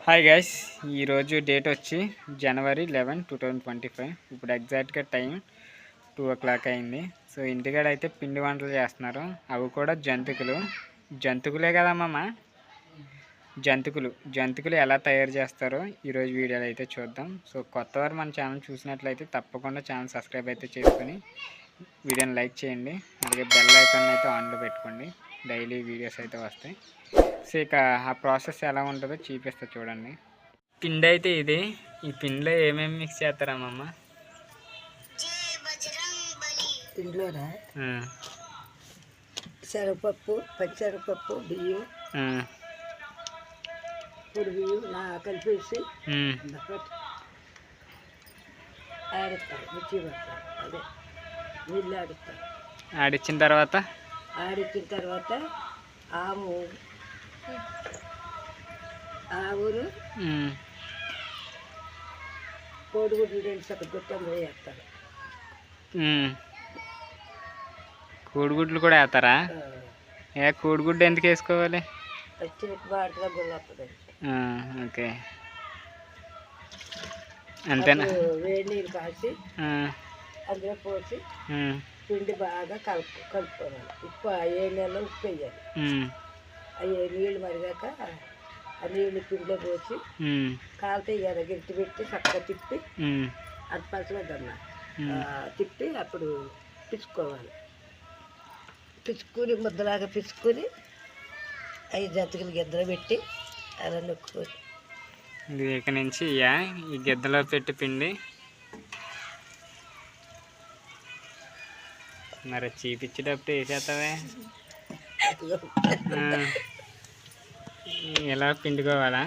Hi guys ఈరోజు date వచ్చి January eleven two thousand twenty five ఇప్పుడు ఎగ్జాక్ట్గా టైం టూ ఓ క్లాక్ అయింది. సో ఇంటికాడ అయితే పిండి వంటలు చేస్తున్నారు. అవి కూడా జంతికలు. జంతికలే కదమ్మా జంతికలు. జంతికలు ఎలా తయారు చేస్తారో ఈరోజు వీడియోలో అయితే చూద్దాం. సో కొత్త వారు మన ఛానల్ చూసినట్లయితే తప్పకుండా ఛానల్ సబ్స్క్రైబ్ అయితే చేసుకొని వీడియోని లైక్ చేయండి. అలాగే బెల్ ఐకాన్ అయితే ఆన్లో పెట్టుకోండి. డైలీ వీడియోస్ అయితే వస్తాయి. సో ఇక ఆ ప్రాసెస్ ఎలా ఉంటుందో చూపిస్తా చూడండి. పిండి అయితే ఇది. ఈ పిండిలో ఏమేమి మిక్స్ చేస్తారమ్మమ్మ ఆ, శనగపప్పు పచ్చిశనగపప్పు బియ్యం బియ్యం నా కలిపేసి ఉమ్, ఆడుతారు మిర్చి పడతారు అదే. నీళ్ళు ఆడుతారు ఆడిచ్చిన తర్వాత? ఆడిచ్చిన తర్వాత ఆము ఉమ్, కోడిగుడ్లు రెండు సగం గుట్టం వేస్తారు. కోడిగుడ్లు కూడా వేస్తారా? ఏ కోడిగుడ్డు ఎందుకు వేసుకోవాలి? ఆ, ఓకే. అంతేనా? వేడి నీళ్ళు కాసి ఆ, అందులో పోసి పిండి బాగా కలుపు కలుపుకోవాలి. ఉప్పు ఏ నెలలో ఉప్పు వేయాలి. అవి నీళ్ళు మరిగాక ఆ నీళ్ళు పిండిలో పోసి కాలితే గిరిటి పెట్టి చక్కగా తిప్పి అది ఉమ్. తిప్పి అప్పుడు పిసుక్కోవాలి. పిసుక్కుని ముద్దలాగా పిసుక్కుని ఐదు జంతికలు గిద్దలు పెట్టి అలా ఇది ఇక నుంచి ఈ గిద్దలో పెట్టి పిండి మరి చీపిచ్చేటప్పుడు వేసేస్తావే. ఇలా పిండుకోవాలా?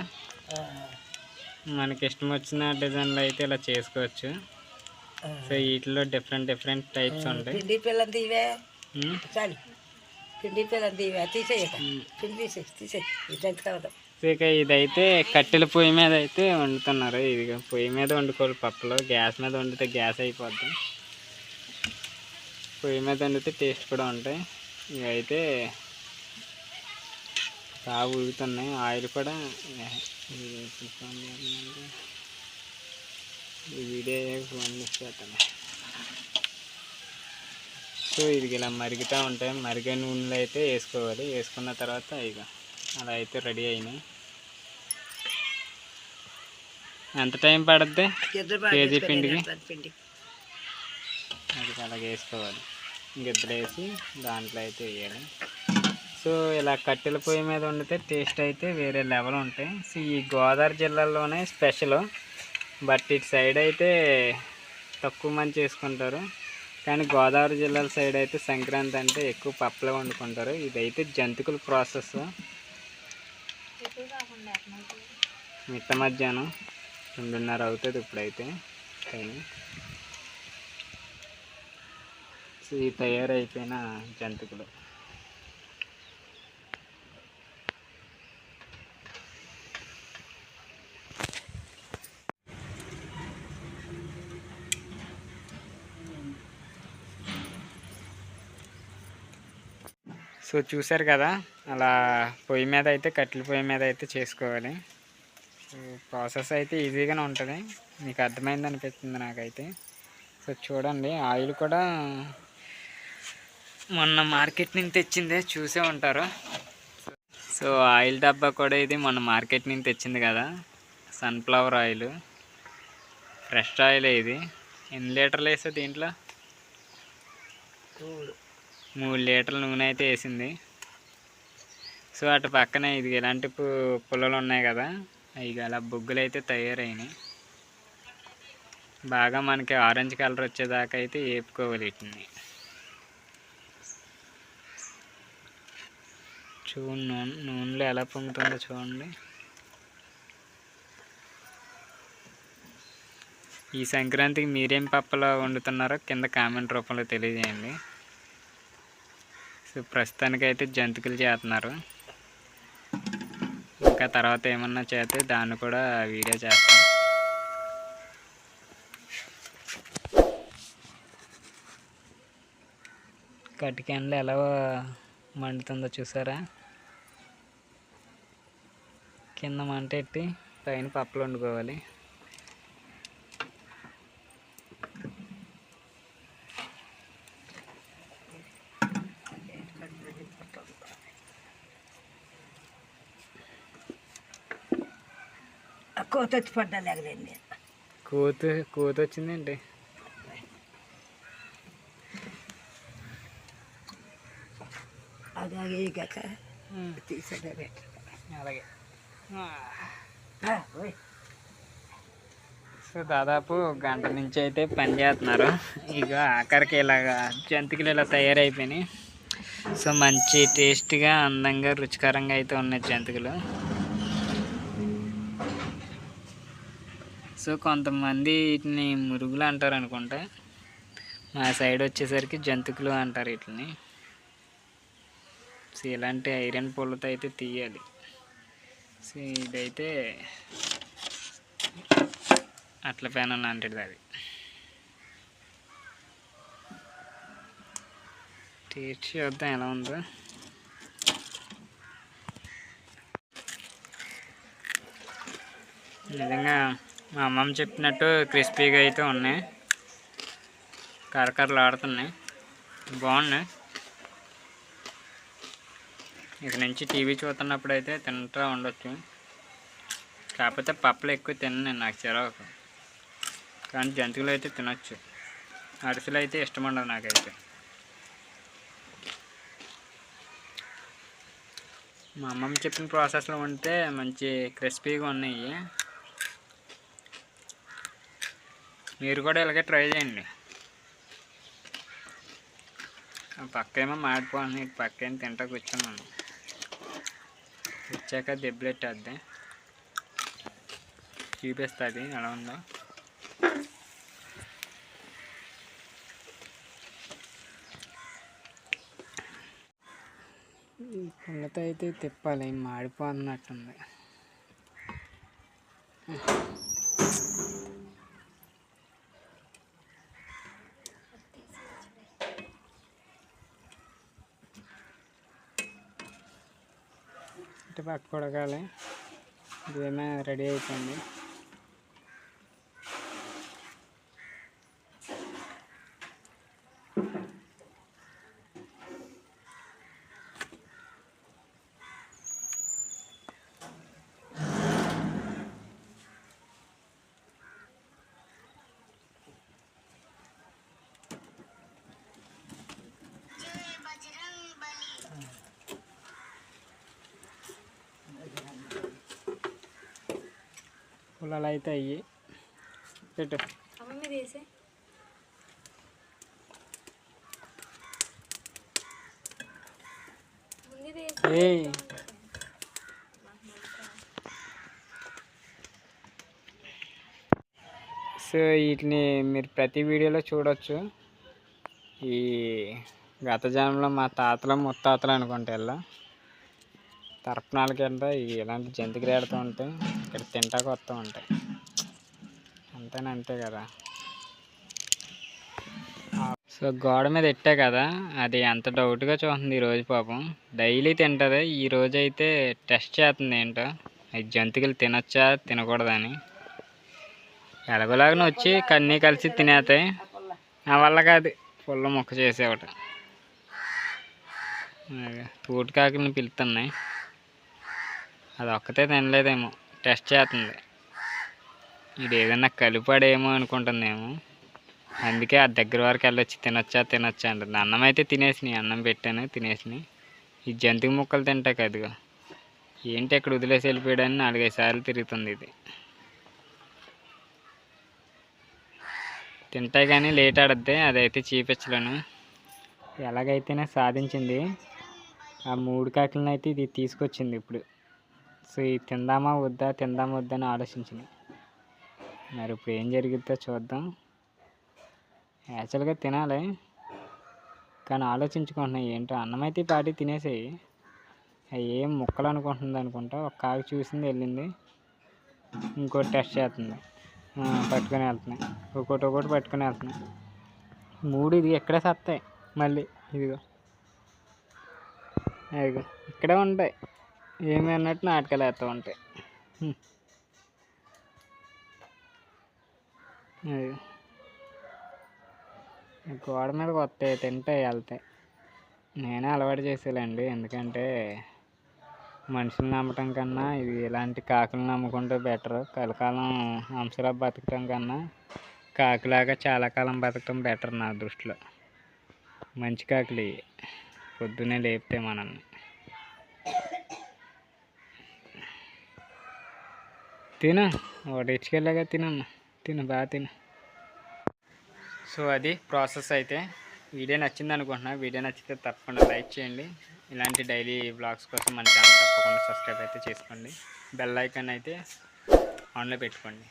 మనకి ఇష్టం వచ్చిన డిజైన్లు అయితే ఇలా చేసుకోవచ్చు. సో వీటిలో డిఫరెంట్ డిఫరెంట్ టైప్స్ ఉంటాయి. పిండి తీవే. చాలు. పిండి తీవే. పిండి ఇక ఇదైతే కట్టెల పొయ్యి మీద అయితే వండుతున్నారు. ఇది పొయ్యి మీద వండుకోవాలి పప్పులు. గ్యాస్ మీద వండితే గ్యాస్ అయిపోద్ది. పొయ్యి మీద వండితే టేస్ట్ కూడా ఉంటాయి. ఇవైతే బాగా ఉడుకుతున్నాయి. ఆయిల్ కూడా ఈ వీడియో ఫోన్ మిస్ చేస్తాను సో ఇది ఇలా మరుగుతూ ఉంటాయి మరిగే నూనెలో అయితే వేసుకోవాలి. వేసుకున్న తర్వాత ఇక అలా అయితే రెడీ అయినాయి. ఎంత టైం పడుద్ది? కేజీ పిండికి? పిండి. అది అలాగే వేసుకోవాలి. గిద్దలేసి దాంట్లో అయితే వేయాలి. సో ఇలా కట్టెల పొయ్యి మీద వండితే టేస్ట్ అయితే వేరే లెవెల్ ఉంటాయి. సో ఈ గోదావరి జిల్లాలోనే స్పెషల్. బట్ ఇటు సైడ్ అయితే తక్కువ మంది చేసుకుంటారు. కానీ గోదావరి జిల్లాల సైడ్ అయితే సంక్రాంతి అంటే ఎక్కువ పప్పులే వండుకుంటారు. ఇదైతే జంతికల ప్రాసెస్. మిట్ట మధ్యాహ్నం రెండున్నర అవుతుంది ఇప్పుడైతే. టైం సో ఈ తయారైపోయిన జంతికలు. సో చూసారు కదా అలా పొయ్యి మీద అయితే కట్టెల పొయ్యి మీద అయితే చేసుకోవాలి. సో ప్రాసెస్ అయితే ఈజీగానే ఉంటుంది. మీకు అర్థమైంది అనిపిస్తుంది నాకైతే. సో చూడండి ఆయిల్ కూడా మొన్న మార్కెట్ నుంచి తెచ్చిందే చూసే ఉంటారు. సో ఆయిల్ డబ్బా కూడా ఇది మొన్న మార్కెట్ నుంచి తెచ్చింది కదా. Sunflower oil. ఫ్రెష్ ఆయిల్ ఇది. ఎన్ని లీటర్లు వేసా దీంట్లో? మూడు. లీటర్ల నూనె అయితే వేసింది. సో అటు పక్కన ఇది ఇలాంటి పుల్లలు ఉన్నాయి కదా. అవి అలా బొగ్గులు అయితే తయారైనాయి. బాగా మనకి ఆరెంజ్ కలర్ వచ్చేదాకా అయితే వేపుకోవాలి వీటిని. చూడండి నూనె నూనెలో ఎలా పొంగుతుందో చూడండి. ఈ సంక్రాంతికి మీరేం పప్పలు వండుతున్నారో కింద కామెంట్ రూపంలో తెలియజేయండి. సో ప్రస్తుతానికైతే జంతికలు చేస్తున్నారు. ఇంకా తర్వాత ఏమన్నా చేస్తే దాన్ని కూడా వీడియో చేస్తాం. కటికెన్లు ఎలా మండుతుందో చూసారా? కింద మంట ఎట్టి పైన పప్పులు వండుకోవాలి కోత వచ్చి పడ్డా లేకలేండి కూతు కూత వచ్చిందండి అయ్యాక తీసేదే పెట్టు. అలాగే. సో దాదాపు గంట నుంచి అయితే పని చేస్తున్నారు. ఇక ఆఖరికి ఇలాగా జంతికలు ఇలా తయారైపోయినాయి. సో మంచి టేస్ట్గా అందంగా రుచికరంగా అయితే ఉన్నాయి జంతికలు. సో కొంతమంది వీటిని మురుగులు అంటారు అనుకుంటా. మా సైడ్ వచ్చేసరికి జంతికలు అంటారు వీటిని. సో ఇలాంటి ఐరన్ పూలతో అయితే తీయాలి. సో ఇదైతే అట్ల ఫ్యాన్ లాంటిది అది. టేస్ట్ చూద్దాం ఎలా ఉందో? నిజంగా మా అమ్మమ్మ చెప్పినట్టు క్రిస్పీగా అయితే ఉన్నాయి. కరకరలు ఆడుతున్నాయి బాగున్నాయి. ఇక నుంచి టీవీ చూస్తున్నప్పుడు అయితే తింటూ ఉండొచ్చు. కాకపోతే పప్పులు ఎక్కువ తిన్నాను నాకు చిరాకు కానీ జంతువులు అయితే తినొచ్చు. అరిసెలు అయితే ఇష్టం ఉండదు నాకైతే. మా అమ్మమ్మ చెప్పిన ప్రాసెస్లో ఉంటే మంచి క్రిస్పీగా ఉన్నాయి. మీరు కూడా ఇలాగే ట్రై చేయండి. పక్క ఏమో మాడిపోతుంది పక్క ఏమో తింటా కూర్చున్నాను. వచ్చాక దెబ్బలెట్టద్ది. చూపిస్తుంది ఎలా ఉందో. ఈ పుల్లతో అయితే తిప్పాలి మాడిపోతున్నట్టుంది ఇటు పక్క ఉడకాలి. ఇదేమో రెడీ అయిపోయింది. పుల్లలు అయితే అయ్యి. పెట్టు. ఏ సో వీటిని మీరు ప్రతి వీడియోలో చూడొచ్చు. ఈ గత జన్మలో మా తాతలు ముత్తాతలు అనుకుంటే ఇలా తర్పణాల కింద ఇలాంటి జంతికలు ఆడుతూ ఉంటాయి. ఇక్కడ తింటాకు వస్తూ ఉంటాయి. అంతేనా అంతే కదా. సో గోడ మీద ఎట్టా కదా అది ఎంత డౌట్గా చూస్తుంది ఈరోజు పాపం. డైలీ తింటుంది. ఈ అయితే టెస్ట్ చేస్తుంది ఏంటో. అది జంతికలు తినొచ్చా తినకూడదని. ఎలాగోలాగన వచ్చి కన్నీ కలిసి తినేస్తాయి నా వల్ల కాదు. పుల్ల మొక్క చేసేవట తూటి పిలుతున్నాయి పిలుస్తున్నాయి అది ఒక్కతే తినలేదేమో. టెస్ట్ చేస్తుంది. ఇది ఏదన్నా కలిపాడేమో అనుకుంటుందేమో. అందుకే ఆ దగ్గర వరకు వెళ్ళొచ్చి తినొచ్చా తినొచ్చా అంటుంది. అన్నం అయితే తినేసినాయి అన్నం పెట్టాను తినేసినాయి ఈ జంతువు ముక్కలు తింటా అదిగో ఏంటి ఇక్కడ వదిలేసి వెళ్ళిపోయాడని నాలుగైదు సార్లు తిరుగుతుంది ఇది. తింటాయి కానీ లేట్ ఆడద్ది అదైతే చూపించలేను. ఎలాగైతేనే సాధించింది. ఆ మూడు కాకులను అయితే ఇది తీసుకొచ్చింది ఇప్పుడు. సో ఇది తిందామా వద్దా తిందామా వద్దా అని ఆలోచించింది. మరి ఇప్పుడు ఏం జరిగిద్దో చూద్దాం. యాక్చువల్గా తినాలి కానీ ఆలోచించుకుంటున్నాయి. ఏంటో అన్నం అయితే పాటి తినేసాయి. అవి ఏం ముక్కలు అనుకుంటుంది అనుకుంటా. ఒక కాకి చూసింది వెళ్ళింది. ఇంకోటి టెస్ట్ చేస్తుంది. పట్టుకొని వెళ్తున్నాయి ఒకటి ఒకటి పట్టుకొని వెళ్తున్నాయి మూడు ఇది ఎక్కడే సత్తాయి. మళ్ళీ ఇదిగో. అదిగో ఇక్కడే ఉంటాయి. ఏమి అన్నట్టు నాటకాలు వేస్తూ ఉంటాయి. గోడ మీద వస్తాయి తింటాయి వెళ్తాయి నేనే అలవాటు చేసేలేండి. ఎందుకంటే మనుషులు నమ్మటం కన్నా ఇది ఇలాంటి కాకులు నమ్ముకుంటే బెటర్. కలకాలం హంసలా బతకటం కన్నా కాకిలాగా చాలా కాలం బతకటం బెటర్ నా దృష్టిలో. మంచి కాకులు పొద్దునే పొద్దున్నే లేపితే మనల్ని. తిను. ఒకటి ఇచ్చుకెళ్ళాగా తినమ్మా తిను బాగా తిను. సో అది ప్రాసెస్ అయితే. వీడియో నచ్చింది అనుకుంటున్నా. వీడియో నచ్చితే తప్పకుండా లైక్ చేయండి. ఇలాంటి డైలీ బ్లాగ్స్ కోసం మన ఛానల్ తప్పకుండా సబ్స్క్రైబ్ అయితే చేసుకోండి. బెల్ ఐకాన్ అయితే ఆన్లో పెట్టుకోండి.